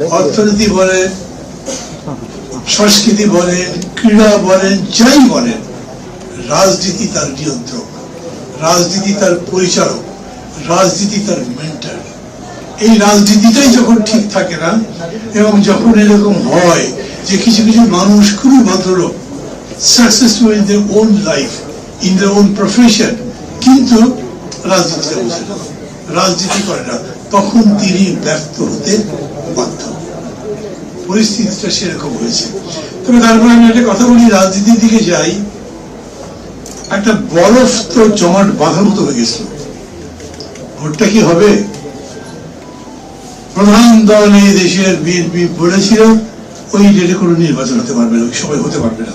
অর্থনীতি বলেন, সংস্কৃতি বলেন, ক্রীড়া বলেন, যাই বলেন, রাজনীতি তার নিয়ন্ত্রক, রাজনীতি তার পরিচালক, রাজনীতি তার মেন্টার এই রাজনীতিটাই যখন ঠিক থাকে না, এবং যখন এরকম হয় যে কিছু কিছু মানুষ খুবই ভদ্রলোক successful in their own life in their own profession কিন্তু রাজনীতিটা বোঝে রাজনীতি করে না। তখন তিনি ব্যর্থ হতে বাধ্য। পরিস্থিতিটা সেরকম হয়েছে। তবে তারপরে আমি একটা কথা বলি, রাজনীতির দিকে যাই, একটা বরফ তো জমাট বাঁধার মতো হয়ে গেছিল ভোটটা কি হবে? প্রধান দল এই দেশের বিএনপি বলেছিল, ওই ডেটে কোনো নির্বাচন হতে পারবে না সবাই হতে পারবে না।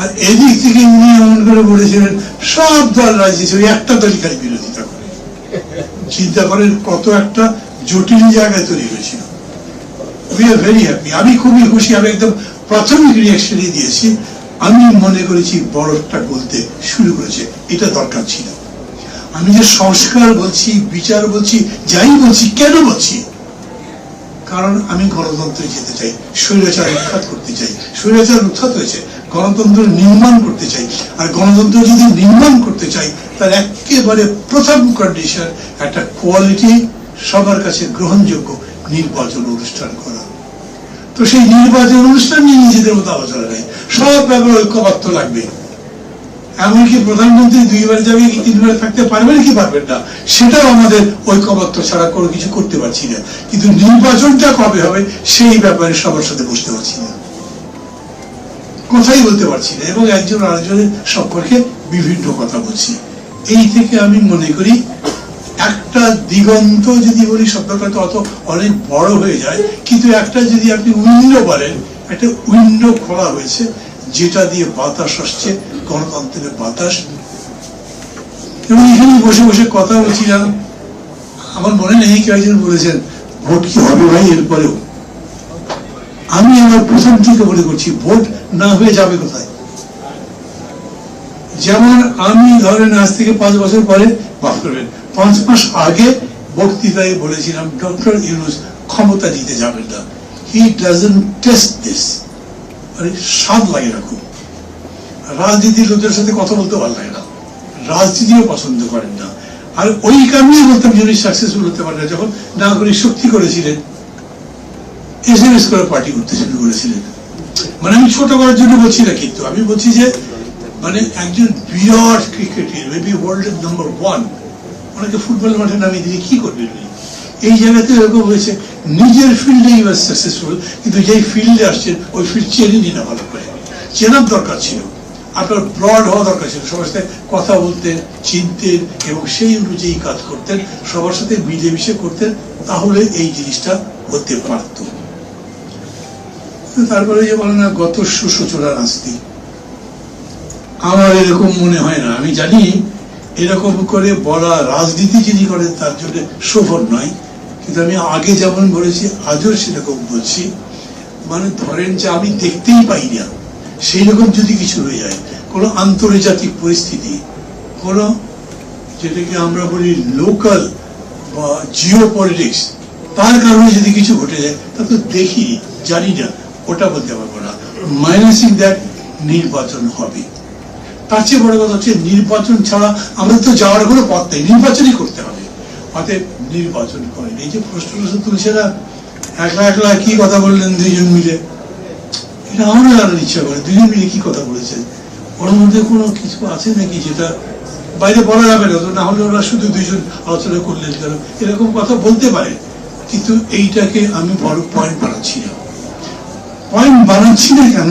আর এদিক থেকে উনি এমন করে বলেছিলেন, সব দল রাজনীতি একটা দলই খালি বিরোধিতা করে। চিন্তা করেন কত একটা জটিল জায়গায় তৈরি হয়েছিল। উই আর ভেরি হ্যাপি আমি খুবই খুশি। আমি একদম প্রাথমিক রিয়াকশনই দিয়েছি। আমি মনে করেছি বরফটা বলতে শুরু করেছে। এটা দরকার ছিল। আমি যে সংস্কার বলছি, বিচার বলছি, যাই বলছি, কেন বলছি? কারণ আমি গণতন্ত্রে যেতে চাই, স্বৈরাচার উৎখাত করতে চাই। স্বৈরাচার উৎখাত হয়েছে। গণতন্ত্র নির্মাণ করতে চাই। আর গণতন্ত্র যদি নির্মাণ করতে চাই তার একেবারে প্রথম কন্ডিশন একটা কোয়ালিটি সবার কাছে গ্রহণযোগ্য নির্বাচন অনুষ্ঠান করা। তো সেই নির্বাচন অনুষ্ঠান নিয়ে নিজেদের মতো আলোচনা নেই। সব ব্যাপারে ঐক্যবদ্ধ লাগবে। এমনকি প্রধানমন্ত্রী দুইবার যাবে কি তিনবার থাকতে পারবেন কি পারবেন না, সেটাও আমাদের ঐক্যবদ্ধ ছাড়া কোনো কিছু করতে পারছি না। কিন্তু নির্বাচনটা কবে হবে, সেই ব্যাপারে সবার সাথে বসতে পারছি না। কথাই বলতে পারছি না, এবং একজন আরেকজনের সম্পর্কে বিভিন্ন কথা বলছি। এই থেকে আমি মনে করি, একটা দিগন্ত যদি বলি, শব্দটা অত অনেক বড় হয়ে যায়, কিন্তু একটা যদি আপনি উইন্ডো বলেন, একটা উইন্ডো খোলা হয়েছে, যেটা দিয়ে বাতাস আসছে, গণতন্ত্রের বাতাস। এবং এখানে বসে বসে কথা বলছিলাম আমার মনে নেই কেউ একজন বলেছেন, ভোট কি হবে ভাই? এরপরেও। আমি আমার প্রথম থেকে মনে করছি, ভোট না হয়ে যাবে কোথায়? যেমন আমি ধরেন আজ থেকে পাঁচ বছর পরে, মাফ করবেন, পাঁচ মাস আগে বক্তৃতায় বলেছিলাম, ডক্টর ইউনুস ক্ষমতা দিতে যাবেন না। হি ডাজন টেস্ট দিস মানে স্বাদ লাগে না খুব। রাজনীতির লোকদের সাথে কথা বলতে ভালো লাগে না। রাজনীতিও পছন্দ করেন না। আর ওই কারণেই বলতাম যে উনি সাকসেসফুল হতে পারেন যখন নাগরিক শক্তি করেছিলেন এস এম এস করে পার্টি করতে শুরু করেছিলেন। মানে আমি ছোট করার জন্য বলছি না কিন্তু, আমি বলছি যে মানে একজন বিরাট cricketer maybe world number one ওনাকে ফুটবল মাঠে নামিয়ে দিয়ে কি করবেন উনি? এই জায়গাতে এরকম হয়েছে, নিজের ফিল্ডে ইউ সাকসেসফুল কিন্তু যেই ফিল্ডে আসছেন, ওই ফিল্ড চেনে নিন ভালো করে। চেনার দরকার ছিল। আপনার ব্রড হওয়া দরকার ছিল। সবার সাথে কথা বলতেন, চিনতেন, এবং সেই অনুযায়ী কাজ করতেন, সবার সাথে মিলেমিশে করতেন, তাহলে এই জিনিসটা হতে পারত। তারপরে যে বলে না, গত সুসূচনা নাস্তি আমার এরকম মনে হয় না। আমি জানি এরকম করে বলা রাজনীতি যিনি করেন, তার জন্য শোভন নয়। কিন্তু আমি আগে যেমন বলেছি, আজও সেরকম বলছি। মানে ধরেন যে আমি দেখতেই পাই না সেই রকম যদি কিছু হয়ে যায়, কোনো আন্তর্জাতিক পরিস্থিতি, কোনো যেটাকে আমরা বলি লোকাল বা জিও পলিটিক্স তার কারণে যদি কিছু ঘটে যায়, তা তো দেখি, জানি না। ওটা বলতে পারব না। মাইনাসিং দ্যাট নির্বাচন হবে। তার চেয়ে বড় কথা হচ্ছে নির্বাচন ছাড়া আমাদের তো যাওয়ার কোনো পথ নেই, নির্বাচনই করতে হবে। অতএব নির্বাচন করেন। এই যে প্রশ্ন তুলছে না, একলা একলা কি কথা বললেন দুইজন মিলে? এটা আমারও জানার ইচ্ছা করে দুজন মিলে কি কথা বলেছেন? ওর মধ্যে কোনো কিছু আছে নাকি যেটা বাইরে বলা যাবে না? না হলে ওরা শুধু দুইজন আলোচনা করলেন কেন? এরকম কথা বলতে পারে। কিন্তু এইটাকে আমি বড় পয়েন্ট বানাচ্ছি না। পয়েন্ট বানাচ্ছি না কেন